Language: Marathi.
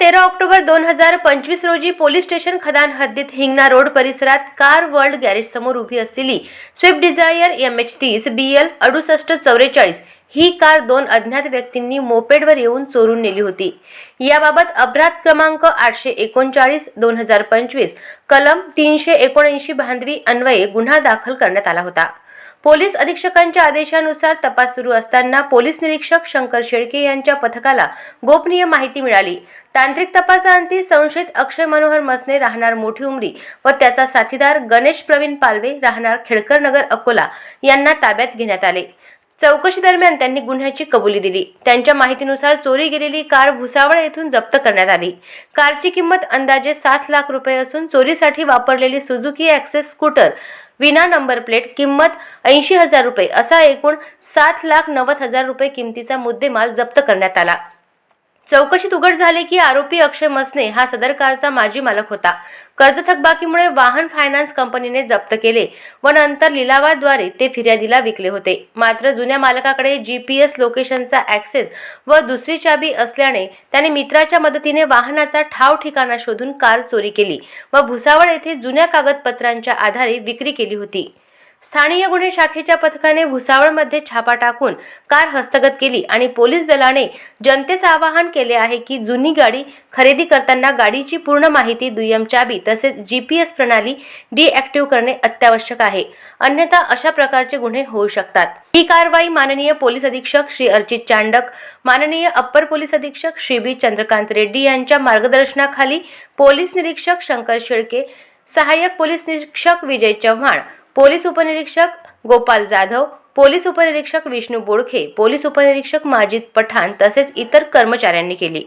तेरा ऑक्टोबर दोन हजार पंचवीस रोजी पोलीस स्टेशन खदान हद्दीत हिंगणा रोड परिसरात कार वर्ल्ड गॅरेज समोर उभी असलेली स्विफ्ट डिझायर एम एच तीस बी एल अडुसष्ट चौवेचाळीस ही कार दोन अज्ञात व्यक्तींनी मोपेडवर येऊन चोरून नेली होती. याबाबत अपराध क्रमांक आठशे एकोणचाळीस दोन हजार पंचवीस कलम तीनशे एकोणऐंशी भांडवी अन्वये गुन्हा दाखल करण्यात आला होता. पोलीस अधीक्षकांच्या आदेशानुसार तपास सुरू असताना पोलीस निरीक्षक शंकर शेळके यांच्या पथकाला गोपनीय माहिती मिळाली. तांत्रिक तपासाअंती संशयित अक्षय मनोहर मसने राहणार मोठी उमरी व त्याचा साथीदार गणेश प्रवीण पालवे राहणार खेडकर नगर अकोला यांना ताब्यात घेण्यात आले. चौकशी दरम्यान त्यांनी गुन्ह्याची कबुली दिली. त्यांच्या माहितीनुसार चोरी गेलेली कार भुसावळ येथून जप्त करण्यात आली. कारची किंमत अंदाजे सात लाख रुपये असून चोरीसाठी वापरलेली सुझुकी ॲक्सेस स्कूटर विना नंबर प्लेट किंमत ऐंशी हजार रुपये असा एकूण सात लाख नव्वद हजार रुपये किमतीचा मुद्देमाल जप्त करण्यात आला. चौकशीत उघड झाले की आरोपी अक्षय मसने हा सदर कारचा माजी मालक होता. कर्ज थकबाकीमुळे वाहन फायनान्स कंपनीने जप्त केले व नंतर लिलावाद्वारे ते फिर्यादीला विकले होते. मात्र जुन्या मालकाकडे जी पी एस लोकेशनचा ॲक्सेस व दुसरी चाबी असल्याने त्याने मित्राच्या मदतीने वाहनाचा ठाव ठिकाणा शोधून कार चोरी केली व भुसावळ येथे जुन्या कागदपत्रांच्या आधारे विक्री केली होती. स्थानीय गुन्हे शाखेच्या पथकाने भुसावळमध्ये छापा टाकून कार हस्तगत केली आणि पोलीस दलाने जनतेस आवाहन केले आहे की जुनी गाडी खरेदी करताना गाडीची पूर्ण माहिती दुय्यम चाबी तसेच जी पी एस प्रणाली डिॲक्टिव्ह करणे अत्यावश्यक आहे. अन्यथा अशा प्रकारचे गुन्हे होऊ शकतात. ही कारवाई माननीय पोलीस अधीक्षक श्री अर्चित चांडक माननीय अप्पर पोलीस अधीक्षक श्री बी चंद्रकांत रेड्डी यांच्या मार्गदर्शनाखाली पोलीस निरीक्षक शंकर शेळके सहाय्यक पोलीस निरीक्षक विजय चव्हाण पोलीस उपनिरीक्षक गोपाल जाधव पोलीस उपनिरीक्षक विष्णू बोडखे पोलीस उपनिरीक्षक माजिद पठाण तसेच इतर कर्मचाऱ्यांनी केली.